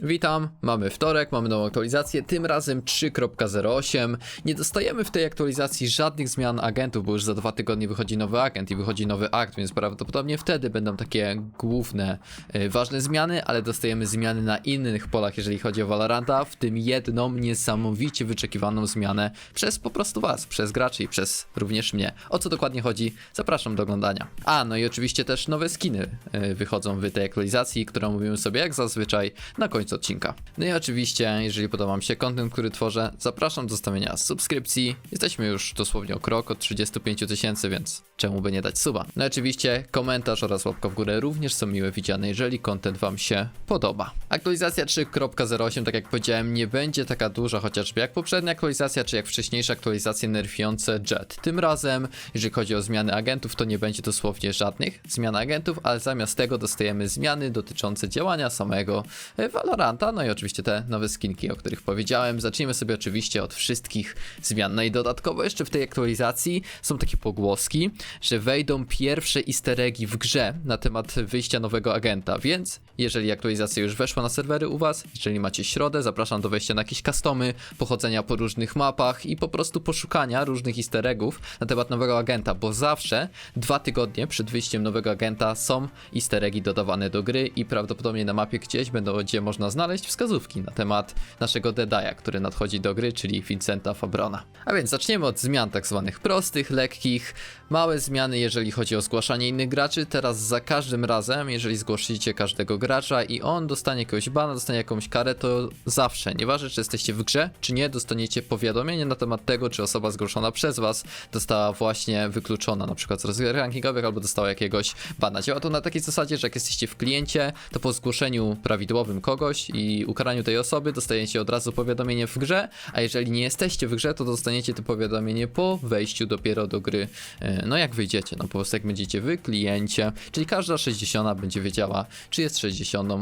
Witam, mamy wtorek, mamy nową aktualizację, tym razem 3.08. Nie dostajemy w tej aktualizacji żadnych zmian agentów, bo już za dwa tygodnie wychodzi nowy agent i wychodzi nowy akt, więc prawdopodobnie wtedy będą takie główne, y, ważne zmiany, ale dostajemy zmiany na innych polach, jeżeli chodzi o Valoranta, w tym jedną niesamowicie wyczekiwaną zmianę przez po prostu was, przez graczy i przez również mnie. O co dokładnie chodzi? Zapraszam do oglądania. A, no i oczywiście też nowe skiny y, wychodzą w tej aktualizacji, którą mówimy sobie jak zazwyczaj na końcu odcinka. No i oczywiście, jeżeli podoba Wam się content, który tworzę, zapraszam do zostawienia subskrypcji. Jesteśmy już dosłownie o krok od 35 tysięcy, więc czemu by nie dać suba? No i oczywiście komentarz oraz łapka w górę również są miłe widziane, jeżeli content Wam się podoba. Aktualizacja 3.08, tak jak powiedziałem, nie będzie taka duża chociażby jak poprzednia aktualizacja, czy jak wcześniejsze aktualizacje nerfiące Jet. Tym razem, jeżeli chodzi o zmiany agentów, to nie będzie dosłownie żadnych zmian agentów, ale zamiast tego dostajemy zmiany dotyczące działania samego e, Valoranta, no i oczywiście te nowe skinki, o których powiedziałem. Zacznijmy sobie oczywiście od wszystkich zmian. No i dodatkowo jeszcze w tej aktualizacji są takie pogłoski, że wejdą pierwsze easter w grze na temat wyjścia nowego agenta, więc jeżeli aktualizacja już weszła na serwery u was, jeżeli macie środę, zapraszam do wejścia na jakieś customy, pochodzenia po różnych mapach i po prostu poszukania różnych easter eggów na temat nowego agenta, bo zawsze dwa tygodnie przed wyjściem nowego agenta są easter eggi dodawane do gry i prawdopodobnie na mapie gdzieś będą, gdzie można znaleźć wskazówki na temat naszego Deadaya, który nadchodzi do gry, czyli Vincenta Fabrona. A więc zaczniemy od zmian tak zwanych prostych, lekkich, małe zmiany jeżeli chodzi o zgłaszanie innych graczy. Teraz za każdym razem, jeżeli zgłosicie każdego gracza i on dostanie jakiegoś bana, dostanie jakąś karę, to zawsze, nieważne czy jesteście w grze, czy nie, dostaniecie powiadomienie na temat tego, czy osoba zgłoszona przez was została właśnie wykluczona, na przykład z rozgrywek rankingowych, albo dostała jakiegoś bana. Działa to na takiej zasadzie, że jak jesteście w kliencie, to po zgłoszeniu prawidłowym kogoś i ukaraniu tej osoby dostajecie od razu powiadomienie w grze, a jeżeli nie jesteście w grze, to dostaniecie to powiadomienie po wejściu dopiero do gry, e, no jak wyjdziecie, no po prostu jak będziecie w kliencie, czyli każda 60 będzie wiedziała, czy jest 60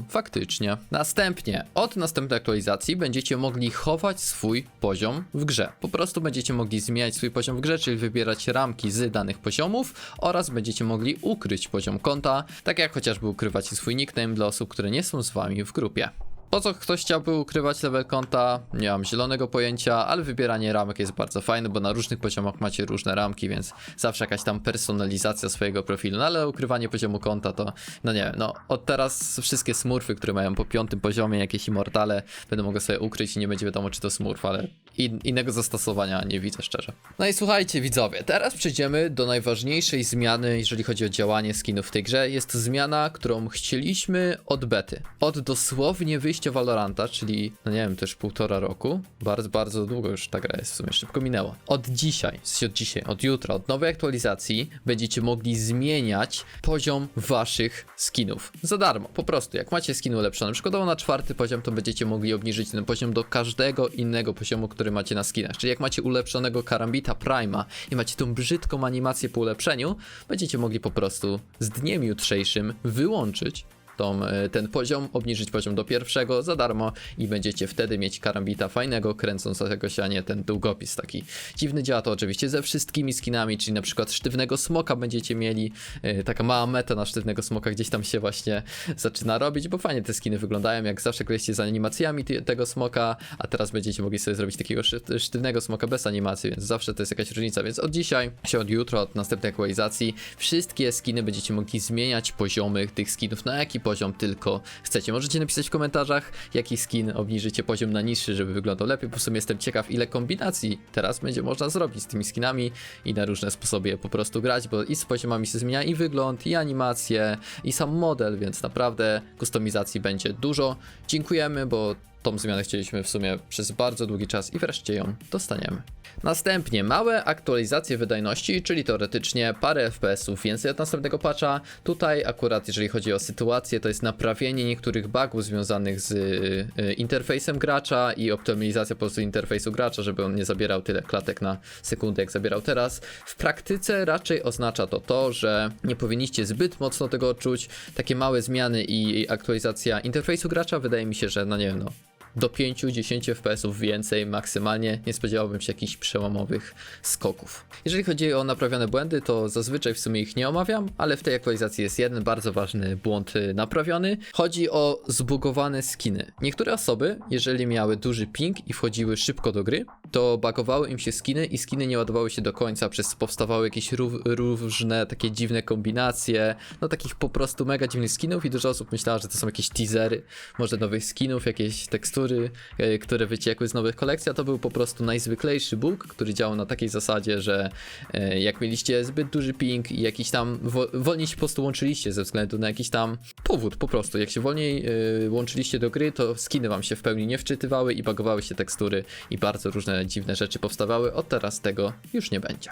faktycznie. Następnie, od następnej aktualizacji będziecie mogli chować swój poziom w grze. Po prostu będziecie mogli zmieniać swój poziom w grze, czyli wybierać ramki z danych poziomów oraz będziecie mogli ukryć poziom konta, tak jak chociażby ukrywacie swój nickname dla osób, które nie są z wami w grupie. Po co ktoś chciałby ukrywać level konta? Nie mam zielonego pojęcia, ale wybieranie ramek jest bardzo fajne, bo na różnych poziomach macie różne ramki, więc zawsze jakaś tam personalizacja swojego profilu. No ale ukrywanie poziomu konta to, no nie wiem, no od teraz wszystkie smurfy, które mają po piątym poziomie jakieś immortale, będą mogły sobie ukryć i nie będzie wiadomo, czy to smurf, ale in, innego zastosowania nie widzę szczerze. No i słuchajcie widzowie, teraz przejdziemy do najważniejszej zmiany, jeżeli chodzi o działanie skinów w tej grze. Jest to zmiana, którą chcieliśmy od bety. Od dosłownie wyjścia Valoranta, czyli, no nie wiem, też półtora roku. Bardzo, bardzo długo już ta gra jest, w sumie szybko minęło. Od dzisiaj, od dzisiaj, od jutra, od nowej aktualizacji będziecie mogli zmieniać poziom waszych skinów. Za darmo, po prostu. Jak macie skin ulepszony, przykładowo na czwarty poziom, to będziecie mogli obniżyć ten poziom do każdego innego poziomu, który macie na skinach. Czyli jak macie ulepszonego Karambita Prima i macie tą brzydką animację po ulepszeniu, będziecie mogli po prostu z dniem jutrzejszym wyłączyć tą, e, ten poziom, obniżyć poziom do pierwszego za darmo i będziecie wtedy mieć karambita fajnego, kręcącego się, a nie ten długopis taki dziwny. Działa to oczywiście ze wszystkimi skinami, czyli na przykład sztywnego smoka będziecie mieli, e, taka mała meta na sztywnego smoka gdzieś tam się właśnie zaczyna robić, bo fajnie te skiny wyglądają, jak zawsze graliście z animacjami tego smoka, a teraz będziecie mogli sobie zrobić takiego sztywnego smoka bez animacji, więc zawsze to jest jakaś różnica, więc od dzisiaj, się od jutra, od następnej aktualizacji, wszystkie skiny będziecie mogli zmieniać poziomy tych skinów, na jaki poziom tylko chcecie. Możecie napisać w komentarzach, jaki skin obniżycie poziom na niższy, żeby wyglądał lepiej, w sumie jestem ciekaw, ile kombinacji teraz będzie można zrobić z tymi skinami i na różne sposoby je po prostu grać, bo i z poziomami się zmienia i wygląd, i animacje, i sam model, więc naprawdę kustomizacji będzie dużo. Dziękujemy, bo tą zmianę chcieliśmy w sumie przez bardzo długi czas i wreszcie ją dostaniemy. Następnie małe aktualizacje wydajności, czyli teoretycznie parę FPS-ów więcej od następnego patcha. Tutaj akurat jeżeli chodzi o sytuację, to jest naprawienie niektórych bugów związanych z y, interfejsem gracza i optymalizacja po prostu interfejsu gracza, żeby on nie zabierał tyle klatek na sekundę jak zabierał teraz. W praktyce raczej oznacza to to, że nie powinniście zbyt mocno tego odczuć. Takie małe zmiany i aktualizacja interfejsu gracza wydaje mi się, że no nie wiem, no do 5-10 FPS więcej maksymalnie. Nie spodziewałbym się jakichś przełomowych skoków. Jeżeli chodzi o naprawione błędy, to zazwyczaj w sumie ich nie omawiam, ale w tej aktualizacji jest jeden bardzo ważny błąd y, naprawiony. Chodzi o zbugowane skiny. Niektóre osoby, jeżeli miały duży ping i wchodziły szybko do gry, to bagowały im się skiny i skiny nie ładowały się do końca, przez co powstawały jakieś różne takie dziwne kombinacje, no takich po prostu mega dziwnych skinów i dużo osób myślało, że to są jakieś teasery, może nowych skinów, jakieś tekstury, e, które wyciekły z nowych kolekcji, a to był po prostu najzwyklejszy bug, który działał na takiej zasadzie, że e, jak mieliście zbyt duży ping i jakiś tam wo wolniej się po prostu łączyliście ze względu na jakiś tam powód po prostu, jak się wolniej e, łączyliście do gry, to skiny wam się w pełni nie wczytywały i bagowały się tekstury i bardzo różne dziwne rzeczy powstawały, od teraz tego już nie będzie.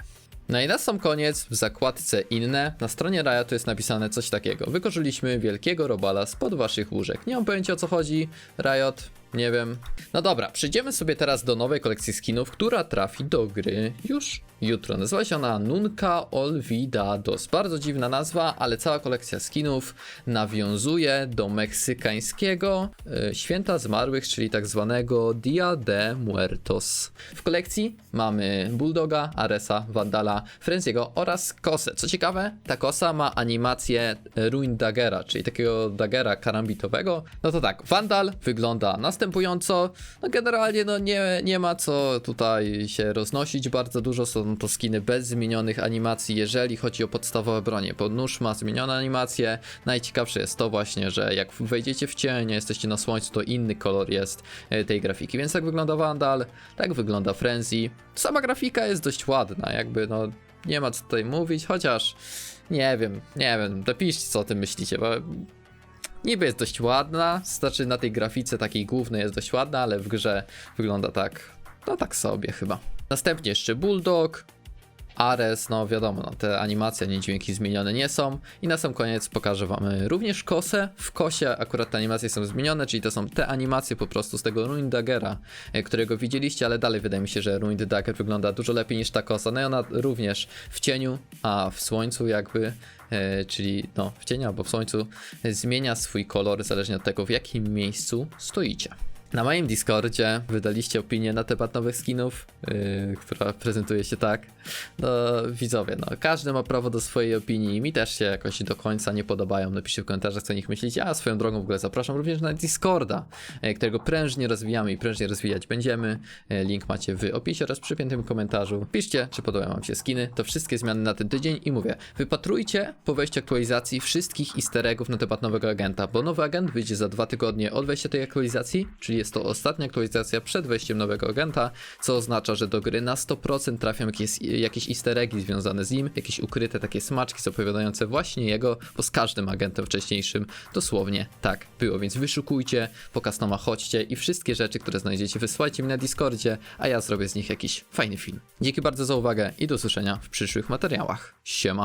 No i na sam koniec w zakładce inne na stronie Riotu jest napisane coś takiego. Wykorzyliśmy wielkiego robala spod waszych łóżek. Nie mam pojęcia o co chodzi. Riot, nie wiem. No dobra, przejdziemy sobie teraz do nowej kolekcji skinów, która trafi do gry już jutro. Nazywa się ona Nunca Olvidados. Bardzo dziwna nazwa, ale cała kolekcja skinów nawiązuje do meksykańskiego y, święta zmarłych, czyli tak zwanego Dia de Muertos. W kolekcji mamy Bulldoga, Aresa, Vandala, Frenziego oraz Kosę. Co ciekawe, ta kosa ma animację Ruin Daggera, czyli takiego daggera karambitowego. No to tak, Vandal wygląda następująco. No generalnie no nie, nie ma co tutaj się roznosić bardzo dużo. Są to skiny bez zmienionych animacji, jeżeli chodzi o podstawowe bronie. Bo nóż ma zmienione animacje. Najciekawsze jest to właśnie, że jak wejdziecie w cień, jesteście na słońcu, to inny kolor jest e, tej grafiki. Więc tak wygląda Vandal, tak wygląda Frenzy. Sama grafika jest dość ładna, jakby no nie ma co tutaj mówić, chociaż nie wiem, nie wiem, napiszcie co o tym myślicie, bo niby jest dość ładna, znaczy na tej grafice takiej głównej jest dość ładna, ale w grze wygląda tak, no tak sobie chyba. Następnie jeszcze Bulldog, Ares, no wiadomo, no, te animacje, ani dźwięki zmienione nie są. I na sam koniec pokażę wam y, również kosę. W kosie akurat te animacje są zmienione, czyli to są te animacje po prostu z tego Ruined Daggera, y, którego widzieliście, ale dalej wydaje mi się, że Ruined Dagger wygląda dużo lepiej niż ta kosa. No i ona również w cieniu, a w słońcu jakby e, czyli no, w cieniu albo w słońcu, zmienia swój kolor zależnie od tego, w jakim miejscu stoicie. Na moim Discordzie wydaliście opinię na temat nowych skinów, yy, która prezentuje się tak. No, widzowie, no, każdy ma prawo do swojej opinii. Mi też się jakoś do końca nie podobają. Napiszcie w komentarzach, co o nich myślicie. A swoją drogą w ogóle zapraszam również na Discorda, yy, którego prężnie rozwijamy i prężnie rozwijać będziemy. Yy, link macie w opisie oraz przypiętym komentarzu. Piszcie, czy podobają wam się skiny. To wszystkie zmiany na ten tydzień i mówię, wypatrujcie po wejściu aktualizacji wszystkich easter eggów na temat nowego agenta, bo nowy agent wyjdzie za dwa tygodnie od wejścia tej aktualizacji, czyli jest to ostatnia aktualizacja przed wejściem nowego agenta, co oznacza, że do gry na 100% trafią jakieś, jakieś easter eggi związane z nim, jakieś ukryte takie smaczki opowiadające właśnie jego, bo z każdym agentem wcześniejszym dosłownie tak było, więc wyszukujcie, po chodźcie i wszystkie rzeczy, które znajdziecie wysłajcie mi na Discordzie, a ja zrobię z nich jakiś fajny film. Dzięki bardzo za uwagę i do usłyszenia w przyszłych materiałach. Siema!